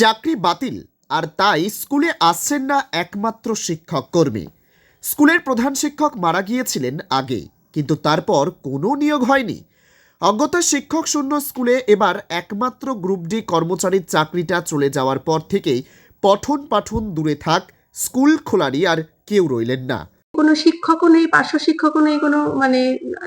চাকরি বাতিল আর তাই স্কুলে আসছেন না একমাত্র শিক্ষক কর্মী স্কুলের প্রধান শিক্ষক মারা গিয়েছিলেন আগে, কিন্তু তারপর কোনো নিয়োগ হয়নি। অজ্ঞত শিক্ষক শূন্য স্কুলে এবার একমাত্র গ্রুপ ডি কর্মচারীর চাকরিটা চলে যাওয়ার পর থেকেই পঠন পাঠন দূরে থাক, স্কুল খোলারই আর কেউ রইলেন না। কোনো শিক্ষকও নেই পার্শ্ব শিক্ষকও নেই, কোনো মানে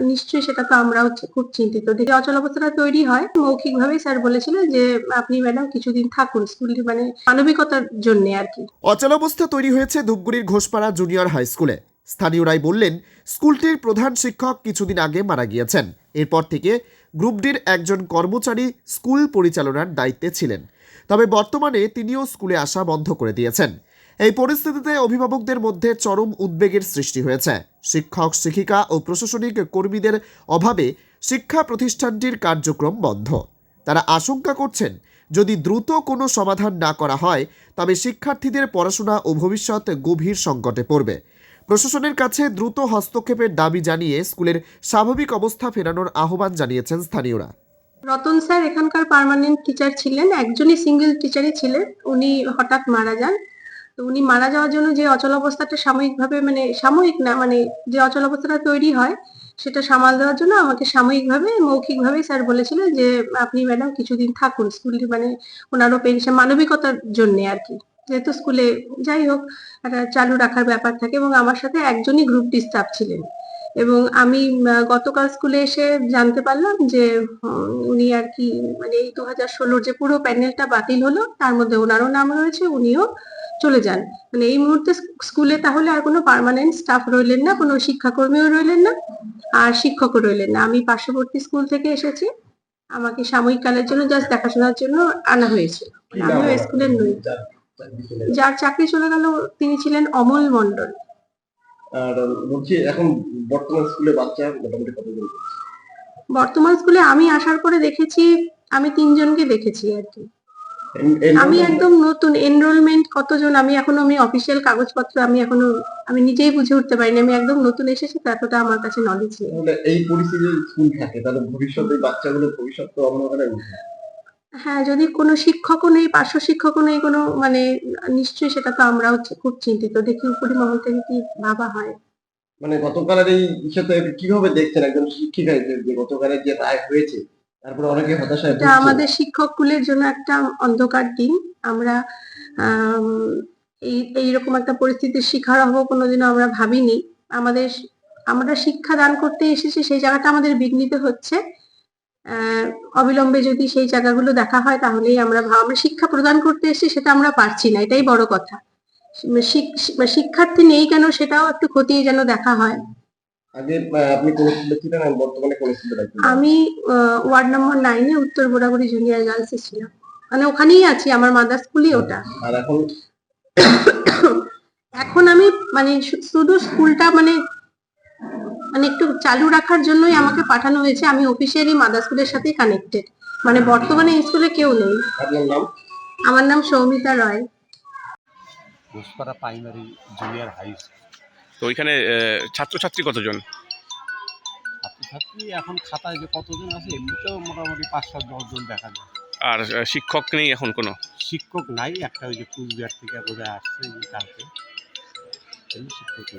নিশ্চয়ই সেটা তো আমরা হচ্ছে খুব চিন্তিত। দেখে অচল অবস্থাটা তৈরি হয়। মৌখিকভাবেই স্যার বলেছিলেন যে, আপনি ম্যাডাম কিছুদিন থাকুন স্কুলটি মানে মানবিকতার জন্য আর কি। অচলাবস্থা তৈরি হয়েছে ধূপগুড়ির ঘোষপাড়া জুনিয়র হাই স্কুলে। স্থানীয়রাই বললেন, স্কুলটির প্রধান শিক্ষক কিছুদিন আগে মারা গিয়েছেন। এরপর থেকে গ্রুপ ডির একজন কর্মচারী স্কুল পরিচালনার দায়িত্বে ছিলেন। তবে বর্তমানে তিনিও স্কুলে আসা বন্ধ করে দিয়েছেন। এই পরিস্থিতিতে অভিভাবকদের মধ্যে চরম উদ্বেগের সৃষ্টি হয়েছে। শিক্ষক, শিক্ষিকা ও প্রশাসনিক কর্মীদের অভাবে শিক্ষা প্রতিষ্ঠানটির কার্যক্রম বন্ধ। তারা আশঙ্কা করছেন, যদি দ্রুত কোনো সমাধান না করা হয়, তবে শিক্ষার্থীদের পড়াশোনা ও ভবিষ্যৎ গভীর সংকটে পড়বে। প্রশাসনের কাছে দ্রুত হস্তক্ষেপের দাবি জানিয়ে স্কুলের স্বাভাবিক অবস্থা ফেরানোর আহ্বান জানিয়েছেন স্থানীয়রা। রতন স্যার, এখানকার পার্মানেন্ট টিচার ছিলেন, একজনই সিঙ্গেল টিচারই ছিলেন, উনি হঠাৎ মারা যান। তো উনি মারা যাওয়ার জন্য যে অচল অবস্থাটা সাময়িকভাবে মানে সাময়িক না মানে যে অচল অবস্থাটা তৈরি হয়, সেটা সামাল দেওয়ার জন্য আমাকে সাময়িকভাবে মৌখিকভাবে স্যার বলেছিলেন যে আপনি ম্যাডাম কিছুদিন থাকুন স্কুলটি মানে ওনারও পেনশন মানবিকতার জন্য আর কি। যেহেতু স্কুলে যাই হোক, একটা চালু রাখার ব্যাপার থাকে এবং আমার সাথে একজনই গ্রুপ ডিস্টার্ব ছিলেন। এবং আমি গতকাল স্কুলে এসে জানতে পারলাম যে উনি আর কি মানে এই দু হাজার ষোলোর যে পুরো প্যানেলটা বাতিল হলো, তার মধ্যে ওনারও নাম রয়েছে, উনিও চলে যান। মানে এই মুহূর্তে স্কুলে তাহলে আর কোনো পার্মানেন্ট স্টাফ রইলেন না কোনো শিক্ষাকর্মীও রইলেন না আর শিক্ষকও রইলেন না। আমি পার্শ্ববর্তী স্কুল থেকে এসেছি। আমাকে সাময়িক কালের জন্য জাস্ট দেখাশোনার জন্য আনা হয়েছে। আমিও স্কুলের নই। যার চাকরি চলে গেল তিনি ছিলেন অমল মন্ডল আর বলছি এখন বর্তমান স্কুলে বাচ্চা মোটামুটি কতজন বর্তমান স্কুলে আমি আসার পরে দেখেছি আমি তিনজনকে দেখেছি আর কি। আমি একদম নতুন এনরোলমেন্ট কতজন আমি এখনও আমি অফিসিয়াল কাগজপত্র আমি এখনও আমি নিজেই বুঝে উঠতে পারিনি আমি একদম নতুন এসেছি তো এতটা আমার কাছে নলেজ নেই। এই পরিস্থিতি যদি স্কুল থাকে তাহলে ভবিষ্যতে বাচ্চাগুলো ভবিষ্যৎ তো অবনমনে হ্যাঁ যদি কোনো শিক্ষকও নেই পার্শ্ব শিক্ষকও নেই কোনো মানে নিশ্চয়ই সেটা তো আমরাও খুব চিন্তিত দেখি উপরি মহল থেকে কি ভাবা হয়। মানে গতকালের এই বিষয়তে কীভাবে দেখছেন? একজন শিক্ষিকা যে গতকালের যে রায় হয়েছে তারপরে অনেকে হতাশায় এটা আমাদের শিক্ষক কুলের জন্য একটা অন্ধকার দিন। আমরা আম, এই এইরকম একটা পরিস্থিতির শিকার হব কোনোদিনও আমরা ভাবিনি। আমাদের আমরা শিক্ষা দান করতে এসেছি সেই জায়গাটা আমাদের বিঘ্নিত হচ্ছে। আহ, অবিলম্বে যদি সেই জায়গাগুলো দেখা হয় তাহলেই আমরা ভাব- আমরা শিক্ষা প্রদান করতে এসেছি সেটা আমরা পারছি না এটাই বড় কথা। শিক- শিক্ষার্থী নেই কেন সেটাও একটু খতিয়ে যেন দেখা হয়। আগে আপনি কোন স্কুলে ছিলেন? আর বর্তমানে কোন স্কুলে থাকছেন আমি আহ, ওয়ার্ড নম্বর নাইনে উত্তর বোরাগুড়ি জুনিয়র গার্লসে ছিলাম। মানে ওখানেই আছি আমার মাদার স্কুলই ওটা। আর এখন? এখন আমি মানে শুধু স্কুলটা মানে মানে একটু চালু রাখার জন্যই আমাকে পাঠানো হয়েছে। আমি অফিসিয়ালি মাদার স্কুলের সাথেই কানেক্টেড মানে বর্তমানে এই স্কুলে কেউ নেই। আপনার নাম? আমার নাম Soumita Roy. Ghoshpara primary junior high school তো ওইখানে ছাত্রছাত্রী কতজন? ছাত্রছাত্রী এখন খাতায় যে কতজন আছে এমনিতেও মোটামুটি পাঁচ সাত দশজন দেখা যায়। আর শিক্ষক নেই এখন কোনো? শিক্ষক নাই একটা ওই যে কুচবিহার থেকে বোধহয় আসছে কালকে।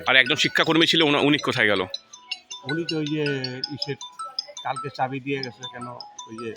আর একজন শিক্ষাকর্মী ছিল উনি কোথায় গেল? উনি তো ওই যে ইসের কালকে চাবি দিয়ে গেছে কেন ওই যে